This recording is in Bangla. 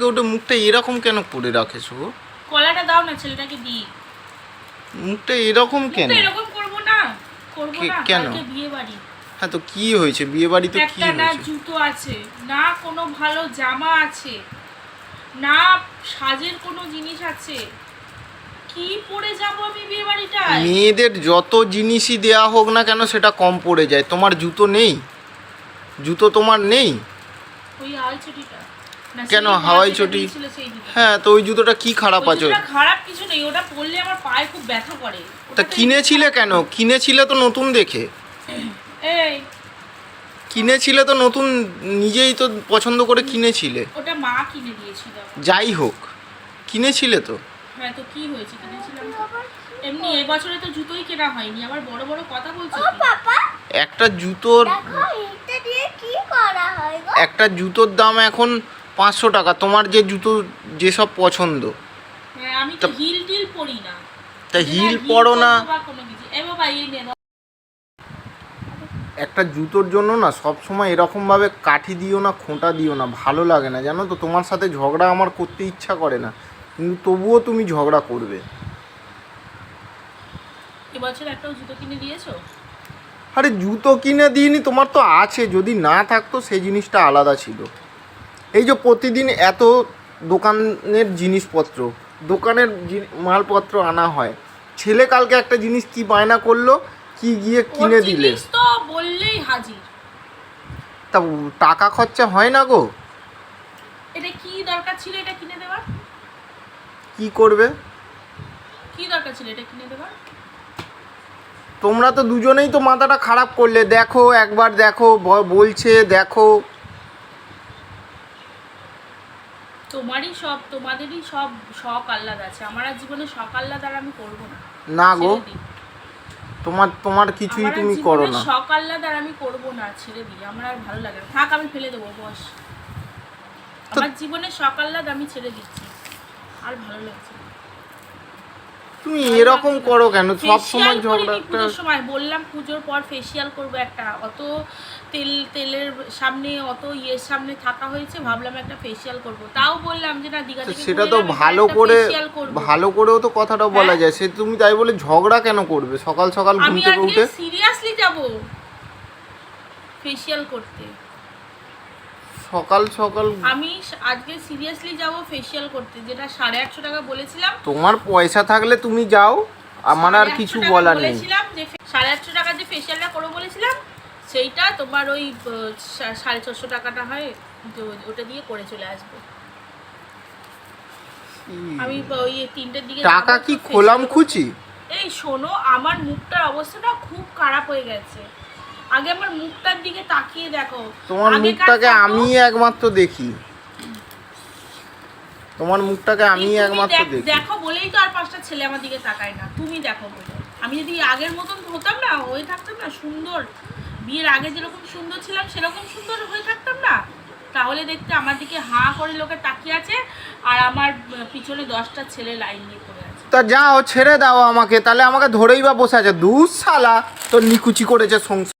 ওটা মুখটা এরকম কেন করে রাখেছো গো? কলাটা দাও না ছেলেটাকে দিই। মুখটা এরকম কেন? এরকম করব না করব না কেন? বিয়ে বাড়ি হ্যাঁ তো কি হয়েছে? বিয়ে বাড়িতে কি একটা না জুতো আছে না কোনো ভালো জামা আছে না সাজের কোনো জিনিস আছে। কি পরে যাব আমি বিয়ে বাড়িটায় মেয়েদের যত জিনিসই দেয়া হোক না কেন সেটা কম পড়ে যায়। তোমার জুতো নেই? জুতো তোমার নেই? ওই কেন? হাওয়াই চটি? হ্যাঁ তো ওই জুতোটা কি খারাপ আছে? খারাপ কিছু নেই ওটা পরলে আমার পায়ে খুব ব্যথা করে। তা কিনেছিলে কেন? কিনেছিলে তো নতুন দেখে। এই। কিনেছিলে তো নতুন নিজেই তো পছন্দ করে কিনেছিলে। ওটা মা কিনে দিয়েছিল। যাই হোক কিনেছিলে তো। হ্যাঁ তো কি হয়েছে কিনেছিলাম। এমনি এবছরে তো জুতোই কেনা হয়নি আবার বড় বড় কথা বলছো ও? পাপা একটা জুতোর দেখো এটা দিয়ে কি করা হয় গো? একটা জুতোর দাম এখন পাঁচশো টাকা তোমার যে জুতো যেসব পছন্দ। হ্যাঁ আমি তো হিল টিল পরি না। তা হিল পরো। একটা জুতোর জন্য না সব সময় এরকম ভাবে কাঠি দিও না খোঁটা দিও না ভালো লাগে না জানো তো? তোমার সাথে ঝগড়া আমার করতে ইচ্ছা করে না কিন্তু তবুও তুমি ঝগড়া করবে। এবছর একটাও জুতো কিনে দিয়েছ? আরে জুতো কিনে দিইনি তোমার তো আছে যদি না থাকতো সেই জিনিসটা আলাদা ছিল। এই যে প্রতিদিন এত দোকানের জিনিসপত্র দোকানের মালপত্র আনা হয় ছেলে কালকে একটা জিনিস কি বায়না করল কি গিয়ে কিনে দিলে? তো বললেই হাজির। তা টাকা খরচা হয় না গো। এটা কি দরকার ছিল এটা কিনে দেওয়ার কি করবে? কি দরকার ছিল এটা কিনে দেওয়ার তোমরা তো দুজনেই তো মাথাটা খারাপ করলে দেখো একবার দেখো বলছে দেখো। তোমারই সব তোমাদেরই সব শখ আহ্লাদ আছে। আমার আর জীবনে শখ আহ্লাদ আর আমি করব না। না গো। তোমার তোমার কিছুই তুমি করো না। শখ আহ্লাদ আর আমি করব না ছেড়ে দিই। আমার আর ভালো লাগে না। থাক আমি ফেলে দেবো বস। আমার জীবনে শখ আহ্লাদ আমি ছেড়ে দিচ্ছি। আর ভালো লাগছে না। তুমি এরকম করো কেন? সব সময় ঝগড়া সময় বললাম পুজোর পর ফেসিয়াল করব একটা। অত তেল তেলের সামনে অত ইয়ের সামনে থাকা হয়েছে ভাবলাম একটা ফেসিয়াল করব। তাও বললাম যে না দীঘা তো থেকে সেটা তো ভালো করে ভালো করেও তো কথাটা বলা হ্যাঁ? যায়। সে তুমি তাই বলে ঝগড়া কেন করবে? সকাল সকাল ঘুম থেকে উঠে সিরিয়াসলি যাব ফেসিয়াল করতে। সকাল সকাল আমি আজকে সিরিয়াসলি যাব ফেসিয়াল করতে যেটা সাড়ে আটশো টাকা বলেছিলাম। তোমার পয়সা থাকলে তুমি যাও আমার আর কিছু বলার নেই। বলেছিলাম যে সাড়ে আটশো টাকা যে ফেসিয়ালটা করব বলেছিলাম সেইটা তোমার ওই সাড়ে ছশো টাকাটা হয় ওটা দিয়ে করে চলে আসব। আমি ওই তিনটের দিকে টাকা কি খোলাম খুচি এই শোনো আমার মুখটার অবস্থাটা খুব খারাপ হয়ে গেছে। আগে আমার মুখটার দিকে তাকিয়ে দেখো। তোমার মুখটাকে আমি একমাত্র দেখি। তোমার মুখটাকে আমি একমাত্র দেখি দেখো। বলেই তো আর পাঁচটা ছেলে আমার দিকে তাকায় না। তুমি দেখো বলে। আমি যদি আগের মতন হতাম না হয়ে থাকতাম না সুন্দর। বিয়ের আগে যেরকম সুন্দর ছিলাম সেরকম সুন্দর হয়ে থাকতাম না। তাহলে দেখতে আমার দিকে হাঁ করে লোকে তাকিয়ে আছে আর আমার পিছনে দশটা ছেলে লাইন দিয়ে পড়ে আছে। তা যাও ছেড়ে দাও আমাকে। তাহলে আমাকে ধরেই বা বসে আছে। দু সালা তো নিকুচি করেছে সংসার।